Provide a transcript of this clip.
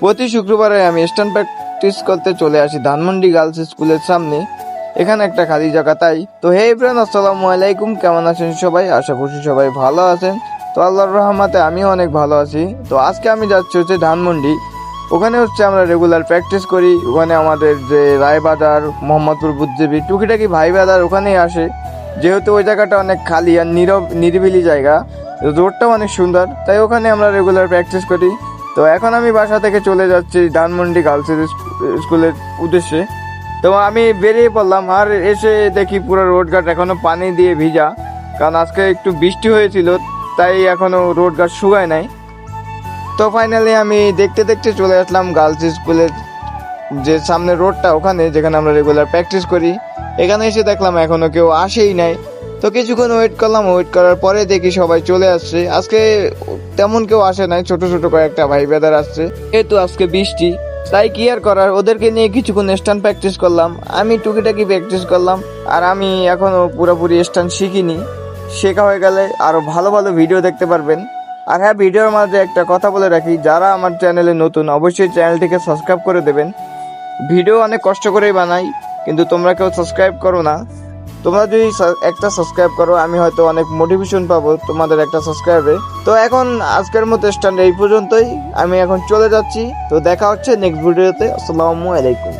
প্রতি শুক্রবারে আমি স্ট্যান্ড প্র্যাকটিস করতে চলে আসি ধানমন্ডি গার্লস স্কুলের সামনে। এখানে একটা খালি জায়গা, তাই। তো হে ফ্রেন্ড আসসালামু আলাইকুম। কেমন আছেন সবাই? আশা করছি সবাই ভালো আছেন। তো আল্লাহর রহমাতে আমিও অনেক ভালো আছি। তো আজকে আমি যাচ্ছি হচ্ছে ধানমন্ডি। ওখানে হচ্ছে আমরা রেগুলার প্র্যাকটিস করি। ওখানে আমাদের যে রায়বাজার মোহাম্মদপুর বুদ্ধিবী টুকিটাকি ভাই বাজার ওখানেই আসে। যেহেতু ওই জায়গাটা অনেক খালি আর নীরব, নিরিবিলি জায়গা রোডটাও অনেক সুন্দর। তাই ওখানে আমরা রেগুলার প্র্যাকটিস করি। তো এখন আমি বাসা থেকে চলে যাচ্ছি ধানমন্ডি গার্লস স্কুলের উদ্দেশ্যে। তো আমি বেরিয়ে পড়লাম, আর এসে দেখি পুরো রোডঘাট এখনও পানি দিয়ে ভিজা। কারণ আজকে একটু বৃষ্টি হয়েছিল, তাই এখনও রোডঘাট শুকায় নাই। তো ফাইনালি আমি দেখতে দেখতে চলে আসলাম গার্লস স্কুলের যে সামনে রোডটা ওখানে, যেখানে আমরা রেগুলার প্র্যাকটিস করি। এখানে এসে দেখলাম এখনও কেউ আসেই নাই। তো কিছুক্ষণ ওয়েট করলাম ওয়েট করার পরে দেখি সবাই চলে আসছে। আজকে তেমন কেউ আসে নাই, ছোট ছোট কয়েকটা ভাই বেদার আসছে। যেহেতু আজকে বৃষ্টি, তাই কি আর করার? ওদেরকে নিয়ে কিছুক্ষণ স্ট্যান্ড প্র্যাকটিস করলাম। আমি টুকিটাকি প্র্যাকটিস করলাম, আর আমি এখনও পুরোপুরি স্ট্যান্ড শিখিনি। শেখা হয়ে গেলে আরও ভালো ভালো ভিডিও দেখতে পারবেন। আর হ্যাঁ ভিডিওর মাঝে একটা কথা বলে রাখি, যারা আমার চ্যানেলে নতুন, অবশ্যই চ্যানেলটিকে সাবস্ক্রাইব করে দেবেন। ভিডিও অনেক কষ্ট করেই বানাই, কিন্তু তোমরা কেউ সাবস্ক্রাইব করো না। তোমরা যদি একটা সাবস্ক্রাইব করো, আমি হয়তো অনেক মোটিভেশন পাবো তোমাদের একটা সাবস্ক্রাইবে তো এখন আজকের মতো স্ট্যান্ড এই পর্যন্তই। আমি এখন চলে যাচ্ছি। তো দেখা হচ্ছে নেক্সট ভিডিওতে আসসালামু আলাইকুম।